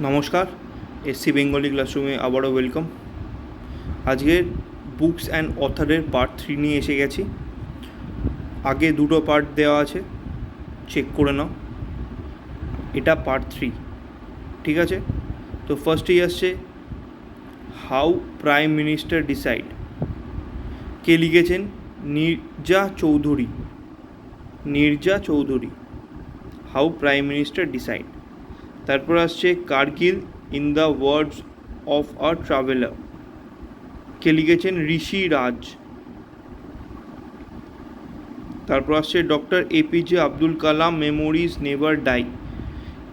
নমস্কার, SC Bengali ক্লাসরুমে আবারও ওয়েলকাম। আজকের বুকস অ্যান্ড অথারের পার্ট থ্রি নিয়ে এসে গেছি। আগে দুটো পার্ট দেওয়া আছে, চেক করে নাও। এটা পার্ট থ্রি, ঠিক আছে? তো ফার্স্টেই আসছে, হাউ প্রাইম মিনিস্টার ডিসাইড? কে লিখেছেন? Neerja Chowdhury. Neerja Chowdhury, how prime minister decide? তারপর আসছে Kargil in the words of a traveller কে লিখেছেন ঋষি রাজ। তারপর আসছে doctor APJ Abdul Kalam memories never die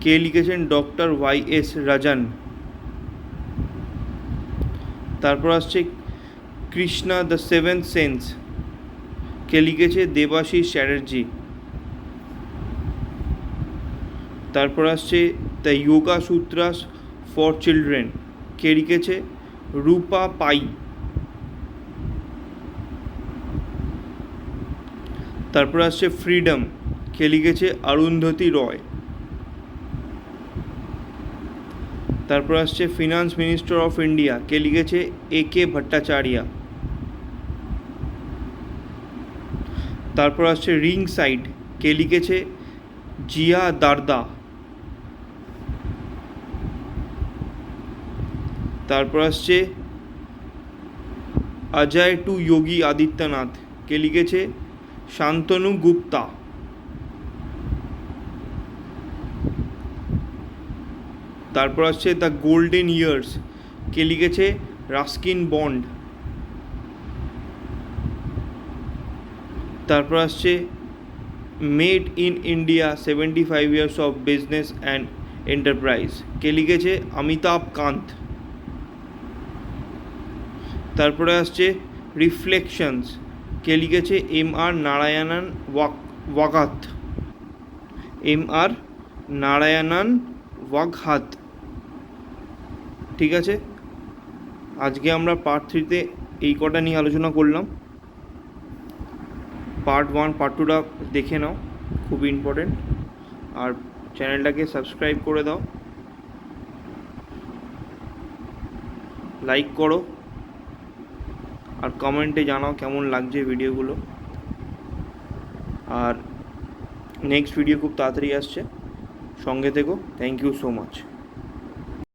কে লিখেছেন ডক্টর ওয়াই এস রাজান তারপর আসছে কৃষ্ণা দ্য সেভেন্থ সেন্স কে লিখেছে দেবাশিস চ্যাটার্জি। তারপর আসছে the yoga sutras for children, কে লিখেছে? রূপা পাই। তারপর আসছে ফ্রিডম, কে লিখেছে? অরুন্ধতী রয়। তারপর আসছে ফিনান্স মিনিস্টার অফ ইন্ডিয়া, কে লিখেছে? এ কে ভট্টাচার্য। তারপর আসছে রিং সাইড কে লিখেছে? জিয়া দারদা। তারপর আসছে অজয় টু যোগী আদিত্যনাথ কে লিখেছে? শান্তনু গুপ্তা। তারপর আসছে দ্য গোল্ডেন ইয়ার্স কে লিখেছে? রাস্কিন বন্ড তারপর আসছে made in India seventy five years of business and enterprise কে লিখেছে? অমিতাভ কান্ত তারপরে আসছে রিফ্লেকশনস কে লিখেছে? এম আর নারায়ণন ওয়াক ওয়াগাত এম আর নারায়ণন ওয়াঘাত ঠিক আছে? আজকে আমরা পার্ট থ্রিতে এই কটা নিয়ে আলোচনা করলাম। পার্ট ওয়ান পার্ট টুটা দেখে নাও, খুব ইম্পর্টেন্ট আর চ্যানেলটাকে সাবস্ক্রাইব করে দাও। লাইক করো। আর কমেন্টে জানাও কেমন লাগছে ভিডিওগুলো। আর নেক্সট ভিডিও খুব তাড়াতাড়ি আসছে। সঙ্গে থেকো। Thank you so much